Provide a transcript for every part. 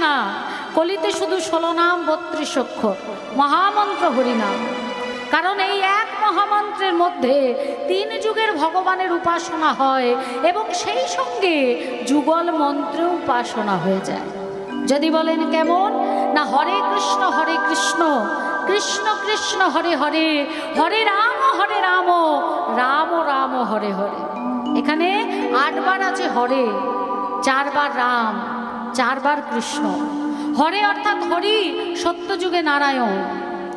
না। কলিতে শুধু ষোলো নাম, বত্রিশ অক্ষর। মহামন্ত্র হরিনাম কারণ এই এক মহামন্ত্রের মধ্যে তিন যুগের ভগবানের উপাসনা হয় এবং সেই সঙ্গে যুগল মন্ত্রে উপাসনা হয়ে যায়। যদি বলেন কেমন? না, হরে কৃষ্ণ হরে কৃষ্ণ। কৃষ্ণ কৃষ্ণ, হরে হরে। হরে রাম হরে রাম। রাম রাম, হরে হরে। এখানে আটবার আছে হরে, চারবার রাম। চারবার কৃষ্ণ। হরে অর্থাৎ হরি, সত্যযুগে নারায়ণ।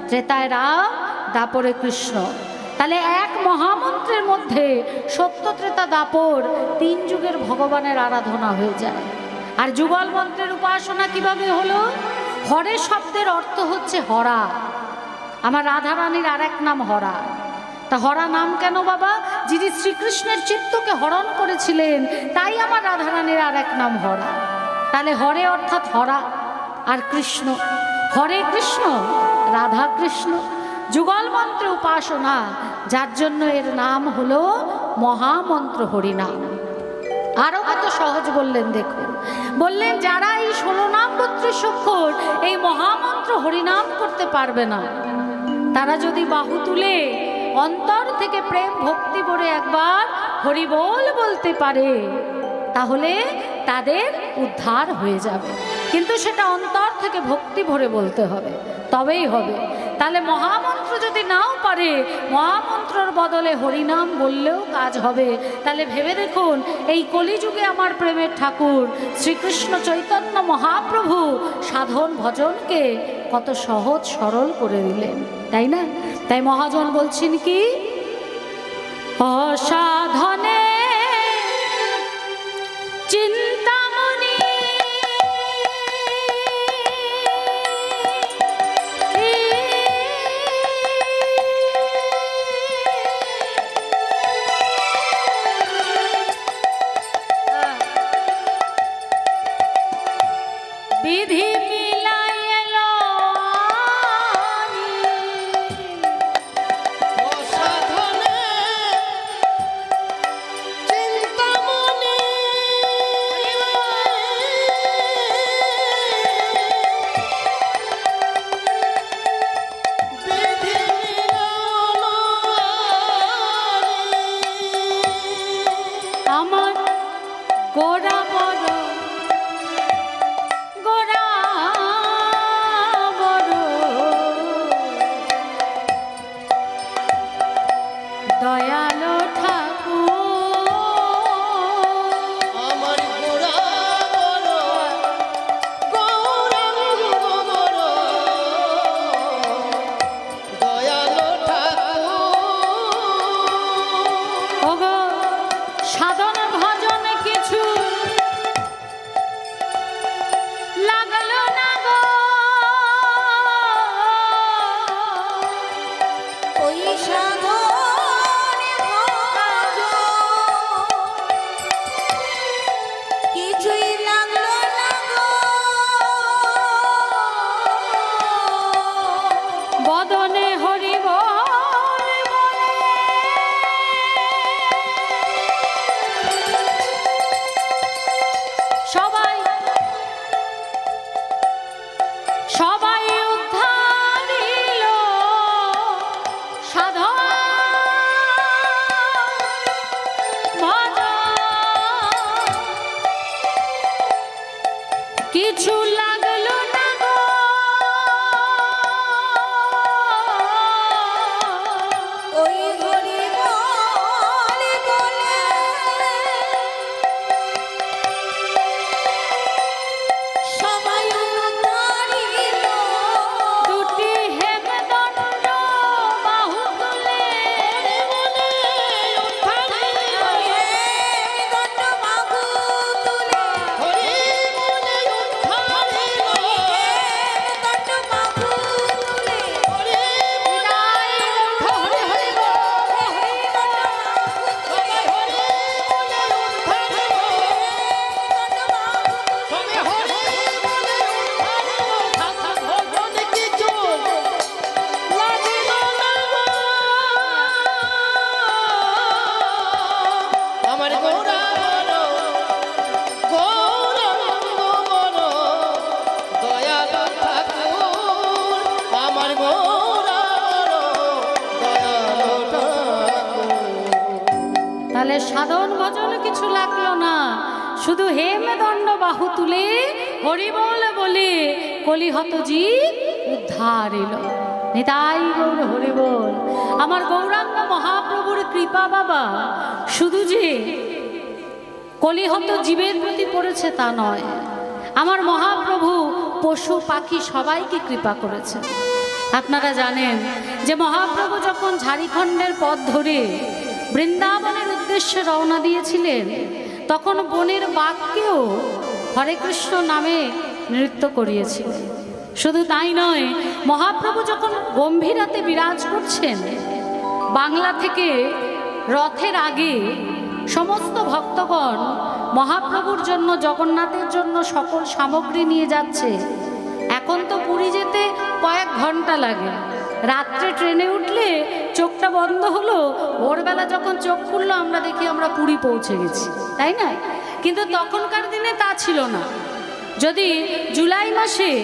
ত্রেতায় রাম, দাপরে কৃষ্ণ। তাহলে এক মহামন্ত্রের মধ্যে সত্য ত্রেতা দাপর তিন যুগের ভগবানের আরাধনা হয়ে যায়। আর যুগল মন্ত্রের উপাসনা কীভাবে হলো? হরে শব্দের অর্থ হচ্ছে হরা। আমার রাধারানীর আর এক নাম হরা। তা হরা নাম কেন বাবা? যিনি শ্রীকৃষ্ণের চিত্তকে হরণ করেছিলেন, তাই আমার রাধারানীর আর এক নাম হরা। তাহলে হরে অর্থাৎ হরা আর কৃষ্ণ। হরে কৃষ্ণ, রাধা কৃষ্ণ, যুগল মন্ত্র উপাসনা, যার জন্য এর নাম হলো মহামন্ত্র হরিনাম। আরও কত সহজ বললেন দেখুন। বললেন, যারা এই ষোলো নাম বত্রিশ এই মহামন্ত্র হরিনাম করতে পারবে না। তারা যদি বাহু তুলে অন্তর থেকে প্রেম ভক্তি করে একবার হরিবোল বলতে পারে, তাহলে তাদের উদ্ধার হয়ে যাবে। কিন্তু সেটা অন্তর থেকে ভক্তি ভরে বলতে হবে। তবেই হবে। তাহলে মহামন্ত্র যদি নাও পারে, মহামন্ত্রর বদলে হরিনাম বললেও কাজ হবে। তাহলে ভেবে দেখুন, এই কলিযুগে আমার প্রেমের ঠাকুর, শ্রীকৃষ্ণ চৈতন্য মহাপ্রভু সাধন ভজনকে কত সহজ সরল করে দিলেন। তাই না? তাই মহাজন বলছেন কি? অসাধনে চিন্তামণি সাধন কলিহত জীব উদ্ধার এলো। নিতাই গৌর হরিবল আমার গৌরাঙ্গ মহাপ্রভুর কৃপা বাবা, শুধু যে কলিহত জীবের প্রতি পড়েছে তা নয়, আমার মহাপ্রভু পশু, পাখি সবাইকে কৃপা করেছে। আপনারা জানেন যে মহাপ্রভু যখন ঝাড়িখণ্ডের পথ ধরে বৃন্দাবনের উদ্দেশ্যে রওনা দিয়েছিলেন, তখন বনের বাঘকেও হরে কৃষ্ণ নামে নৃত্য করিয়েছিলেন শুধু তাই নয়, মহাপ্রভু যখন গম্ভীরাতে বিরাজ করছেন, বাংলা থেকে রথের আগে সমস্ত ভক্তগণ মহাপ্রভুর জন্য, জগন্নাথের জন্য সকল সামগ্রী নিয়ে যাচ্ছে। এখন তো পুরী যেতে কয়েক ঘণ্টা লাগে। রাত্রে ট্রেনে উঠলে চোখটা বন্ধ হলো, ভোরবেলা যখন চোখ খুললো, আমরা দেখি আমরা পুরী পৌঁছে গেছি। তাই না? কিন্তু তখনকার দিনে তা ছিল না। যদি জুলাই মাসে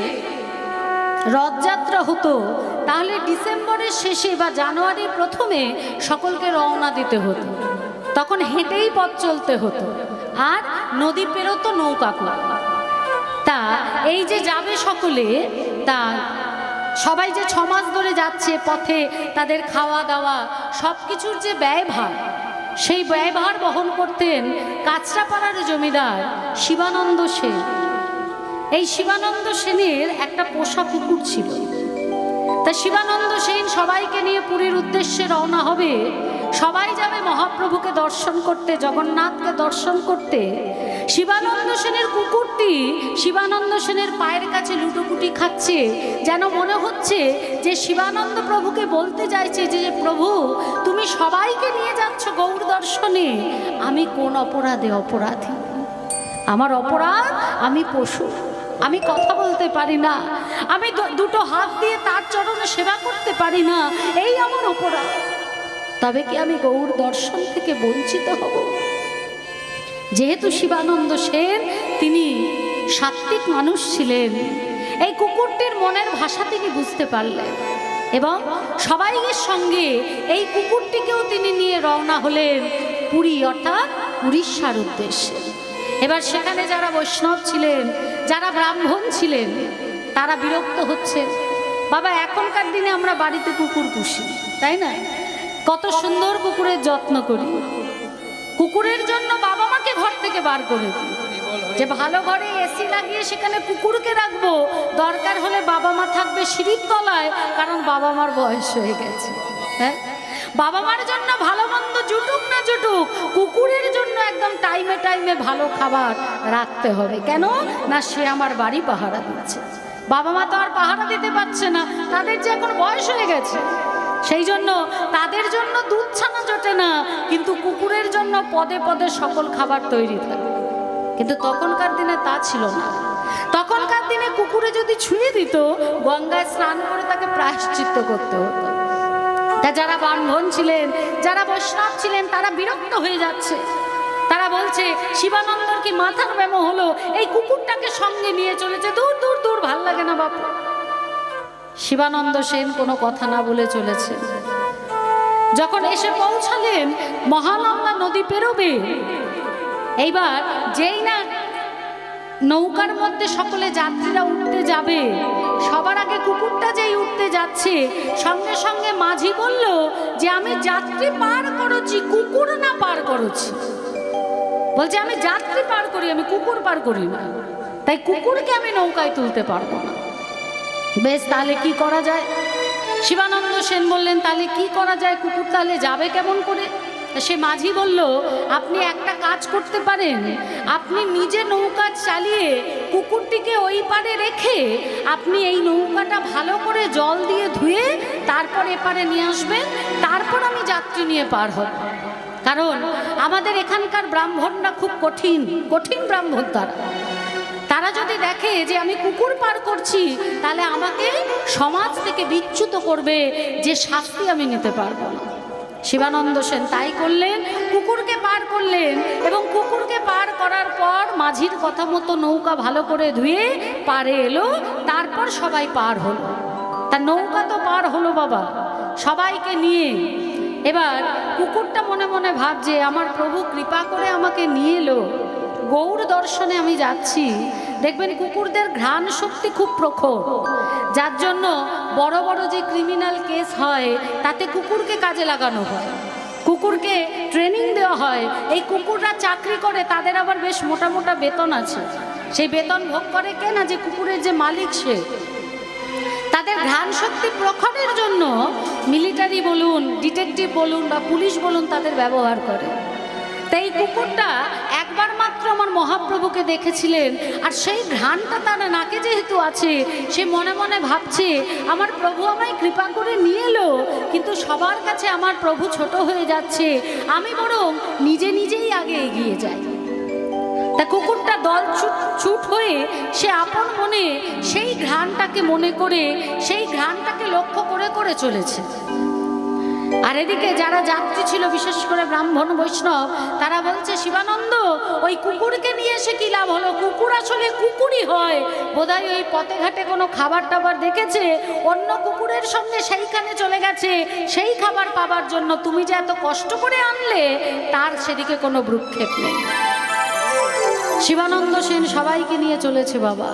রথযাত্রা হতো, তাহলে ডিসেম্বরের শেষে বা জানুয়ারির প্রথমে সকলকে রওনা দিতে হতো। তখন হেঁটেই পথ চলতে হতো। আর নদী পেরোতো নৌকা তা এই যে যাবে সকলে, তা সবাই যে ছমাস ধরে যাচ্ছে পথে, তাদের খাওয়া দাওয়া সব কিছুর যে ব্যয়ভার, সেই ব্যয়ভার বহন করতেন কাঁচরাপাড়ার জমিদার শিবানন্দ সেন। এই শিবানন্দ সেনের একটা পোষা কুকুর ছিল। তা শিবানন্দ সেন সবাইকে নিয়ে পুরীর উদ্দেশ্যে রওনা হবে। সবাই যাবে মহাপ্রভুকে দর্শন করতে, জগন্নাথকে দর্শন করতে। শিবানন্দ সেনের কুকুরটি শিবানন্দ সেনের পায়ের কাছে লুটোপুটি খাচ্ছে, যেন মনে হচ্ছে যে শিবানন্দ প্রভুকে বলতে চাইছে যে, প্রভু, তুমি সবাইকে নিয়ে যাচ্ছ গৌর দর্শনে। আমি কোন অপরাধে অপরাধী? আমার অপরাধ, আমি পশু। আমি কথা বলতে পারি না। আমি দুটো হাত দিয়ে তার চরণে সেবা করতে পারি না। এই আমার অপরাধ। তবে কি আমি গৌর দর্শন থেকে বঞ্চিত হব? যেহেতু শিবানন্দ সেন, তিনি সাত্বিক মানুষ ছিলেন, এই কুকুরটির মনের ভাষা তিনি বুঝতে পারলেন এবং সবাইয়ের সঙ্গে এই কুকুরটিকেও তিনি নিয়ে রওনা হলেন পুরী, অর্থাৎ উড়িষ্যার উদ্দেশ্যে। এবার সেখানে যারা বৈষ্ণব ছিলেন যারা ব্রাহ্মণ ছিলেন, তারা বিরক্ত হচ্ছেন। বাবা, এখনকার দিনে আমরা বাড়িতে কুকুর পুষি, তাই না? কত সুন্দর কুকুরের যত্ন করি। কুকুরের জন্য বাবা মাকে ঘর থেকে বার করে যে ভালো ঘরে এসি লাগিয়ে সেখানে কুকুরকে রাখব, দরকার হলে বাবা মা থাকবে সিঁড়ির তলায়, কারণ বাবা মার বয়স হয়ে গেছে। হ্যাঁ? বাবা মার জন্য ভালো মন্দ জুটুক না জুটুক, কুকুরের জন্য একদম টাইমে টাইমে ভালো খাবার রাখতে হবে। কেন? না সে আমার বাড়ি পাহারা দিচ্ছে। বাবা মা তো আর পাহারা দিতে পারছে না, তাদের যে এখন বয়স হয়ে গেছে, সেই জন্য তাদের জন্য দুধ ছানা জোটে না, কিন্তু কুকুরের জন্য পদে পদে সকল খাবার তৈরি থাকে। কিন্তু তখনকার দিনে তা ছিল না। তখনকার দিনে কুকুরে যদি ছুঁয়ে দিত, গঙ্গায় স্নান করে তাকে প্রায়শ্চিত্ত করতে হতো। তা যারা ব্রাহ্মণ ছিলেন, যারা বৈষ্ণব ছিলেন, তারা বিরক্ত হয়ে যাচ্ছে। তারা বলছে শিবানন্দর কি মাথার ব্যামো হলো, এই কুকুরটাকে সঙ্গে নিয়ে চলেছে। দূর দূর দূর, ভালো লাগে না বাপু। শিবানন্দ সেন কোনো কথা না বলে চলেছে। যখন এসে পৌঁছালেন মহানন্দা নদী পেরোবে, এইবার যেই না নৌকার মধ্যে সকলে যাত্রীরা উঠতে যাবে। সবার আগে কুকুরটা যেই উঠতে যাচ্ছে, সঙ্গে সঙ্গে মাঝি বলল যে, আমি যাত্রী পার করেছি, কুকুর না পার করেছি। বলছে, আমি যাত্রী পার করি, আমি কুকুর পার করি না। তাই কুকুরকে আমি নৌকায় তুলতে পারব না। বেশ, তাহলে কি করা যায়? শিবানন্দ সেন বললেন, তাহলে কি করা যায়? কুকুর তাহলে যাবে কেমন করে? সে মাঝি বলল, আপনি একটা কাজ করতে পারেন। আপনি নিজে নৌকা চালিয়ে কুকুরটিকে ওই পারে রেখে আপনি এই নৌকাটা ভালো করে জল দিয়ে ধুয়ে তারপর এপারে নিয়ে আসবেন। তারপর আমি যাত্রী নিয়ে পার হব। কারণ আমাদের এখানকার ব্রাহ্মণরা খুব কঠিন কঠিন ব্রাহ্মণ তারা। তারা যদি দেখে যে আমি কুকুর পার করছি, তাহলে আমাকে সমাজ থেকে বিচ্যুত করবে, যে শাস্তি আমি নিতে পারব না। শিবানন্দ সেন তাই করলেন, কুকুরকে পার করলেন এবং কুকুরকে পার করার পর মাঝির কথা মতো নৌকা ভালো করে ধুয়ে পারে এলো, তারপর সবাই পার হলো। তা নৌকা তো পার হলো বাবা, সবাইকে নিয়ে। এবার কুকুরটা মনে মনে ভাবছে, আমার প্রভু কৃপা করে আমাকে নিয়ে এলো। গৌর দর্শনে আমি যাচ্ছি। দেখবেন কুকুরদের ঘ্রাণ শক্তি খুব প্রখর। যার জন্য বড় বড় যে ক্রিমিনাল কেস হয়, তাতে কুকুরকে কাজে লাগানো হয়। কুকুরকে ট্রেনিং দেওয়া হয়। এই কুকুররা চাকরি করে, তাদের আবার বেশ মোটা মোটা বেতন আছে। সেই বেতন ভোগ করে কে না যে কুকুরের যে মালিক সে? তাদের ঘ্রাণ শক্তি প্রখরের জন্য মিলিটারি বলুন ডিটেকটিভ বলুন বা পুলিশ বলুন তাদের ব্যবহার করে। তাই কুকুরটা আমার মহাপ্রভুকে দেখেছিলেন, আর সেই ঘ্রাণটা তার নাকে যেহেতু আছে, সে মনে মনে ভাবছে, আমার প্রভু আমায় কৃপা করে নিয়ে এলো, কিন্তু সবার কাছে আমার প্রভু ছোট হয়ে যাচ্ছে, আমি বরং নিজে নিজেই আগে এগিয়ে যাই। তা কুকুরটা দল ছুট ছুট হয়ে সে আপন মনে সেই ঘ্রাণটাকে মনে করে, সেই ঘ্রাণটাকে লক্ষ্য করে করে চলেছে। আর এদিকে যারা যাত্রী ছিল, বিশেষ করে ব্রাহ্মণ, বৈষ্ণব, তারা বলছে, শিবানন্দ, ওই কুকুরকে নিয়ে এসে কি লাভ হলো? কুকুর আসলে কুকুরই হয়। বোধহয় ওই পথে ঘাটে কোনো খাবার টাবার দেখেছে? অন্য কুকুরের সঙ্গে সেইখানে চলে গেছে। সেই খাবার পাবার জন্য তুমি যে এত কষ্ট করে আনলে, তার সেদিকে কোনো ভ্রুক্ষেপ নেই। শিবানন্দ সেন সবাইকে নিয়ে চলেছে বাবা।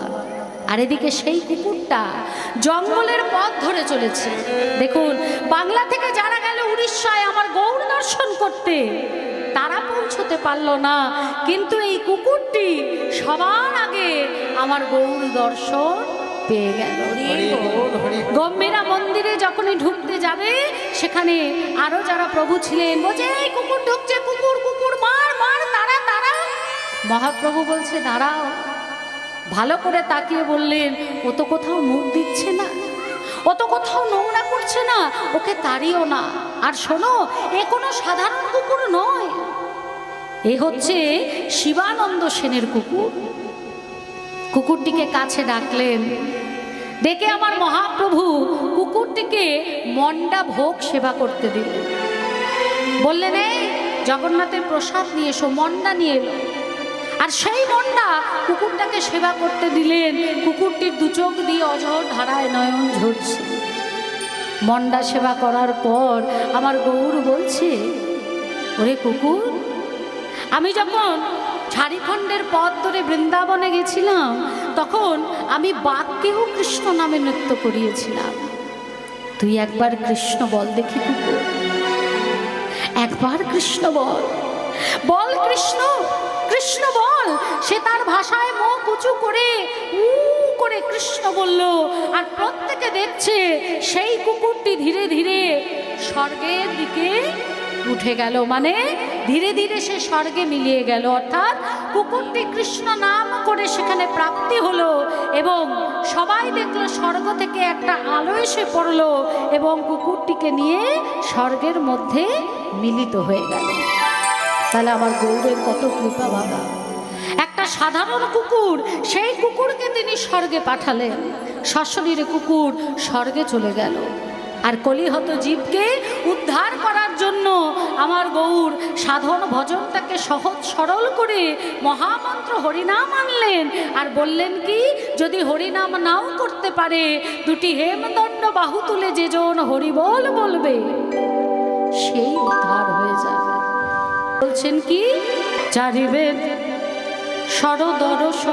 আর এদিকে সেই কুকুরটা জঙ্গলের পথ ধরে চলেছে। দেখুন, বাংলা থেকে যারা গেল উড়িষ্যায় আমার গৌর দর্শন করতে। তারা পৌঁছতে পারল না। কিন্তু এই কুকুরটি সবার আগে আমার গৌর দর্শন পেয়ে গেল। গম্ভীরা মন্দিরে যখনই ঢুকতে যাবে সেখানে আরও যারা প্রভু ছিলেন বলছে এই কুকুর ঢুকছে কুকুর কুকুর মার মার তারা তারা। মহাপ্রভু বলছে দাঁড়াও। ভালো করে তাকিয়ে বললেন ও তো কোথাও মুখ দিচ্ছে না। ও তো কোথাও নোংরা করছে না, ওকে তাড়িও না। আর শোনো, এ কোনো সাধারণ কুকুর নয়। এ হচ্ছে শিবানন্দ সেনের কুকুর। কুকুরটিকে কাছে ডাকলেন ডেকে আমার মহাপ্রভু কুকুরটিকে মন্ডা ভোগ সেবা করতে দিলেন। বললেন, এই জগন্নাথের প্রসাদ নিয়ে এসো, মন্ডা নিয়ে এলো। আর সেই মন্ডা কুকুরটাকে সেবা করতে দিলেন। কুকুরটির দু চোখ দিয়ে অজর ধারায় নয়ন ঝরছে। মন্ডা সেবা করার পর আমার গৌর বলছে, ওরে কুকুর, আমি যখন ঝাড়িখণ্ডের পথ ধরে বৃন্দাবনে গেছিলাম, তখন আমি বাঘকেও কৃষ্ণ নামে নৃত্য করিয়েছিলাম। তুই একবার কৃষ্ণ বল দেখি কুকুর। একবার কৃষ্ণ বল। বল কৃষ্ণ কৃষ্ণ বল। সে তার ভাষায় মুখ উঁচু করে উ করে কৃষ্ণ বলল, আর প্রত্যেকে দেখছে সেই কুকুরটি ধীরে ধীরে স্বর্গের দিকে উঠে গেল। মানে ধীরে ধীরে সে স্বর্গে মিলিয়ে গেল। অর্থাৎ কুকুরটি কৃষ্ণ নাম করে সেখানে প্রাপ্তি হলো এবং সবাই দেখল স্বর্গ থেকে একটা আলো এসে পড়ল এবং কুকুরটিকে নিয়ে স্বর্গের মধ্যে মিলিত হয়ে গেল। তাহলে আমার গৌরের কত কৃপা বাবা। একটা সাধারণ কুকুর, সেই কুকুরকে তিনি স্বর্গে পাঠালেন। সশরীরে কুকুর স্বর্গে চলে গেল। আর কলিহত জীবকে উদ্ধার করার জন্য আমার গৌর সাধন ভজনটাকে সহজ সরল করে মহামন্ত্র হরিনাম আনলেন। আর বললেন কি, যদি হরিনাম নাও করতে পারে, দুটি হেমদণ্ড বাহু তুলে যেজন হরিবল বলবে, সেই উদ্ধার হয়ে যাবে। বলছেন কি? চারিবেদ সরদর্শ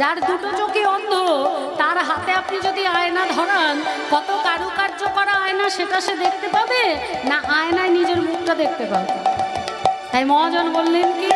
যার দুটো চোখে অন্ধ, তার হাতে আপনি যদি আয়না ধরান, কত কারুকার্য করা আয়না সেটা সে দেখতে পাবে? না আয়নায় নিজের মুখটা দেখতে পাবে? তাই মহাজন বললেন কি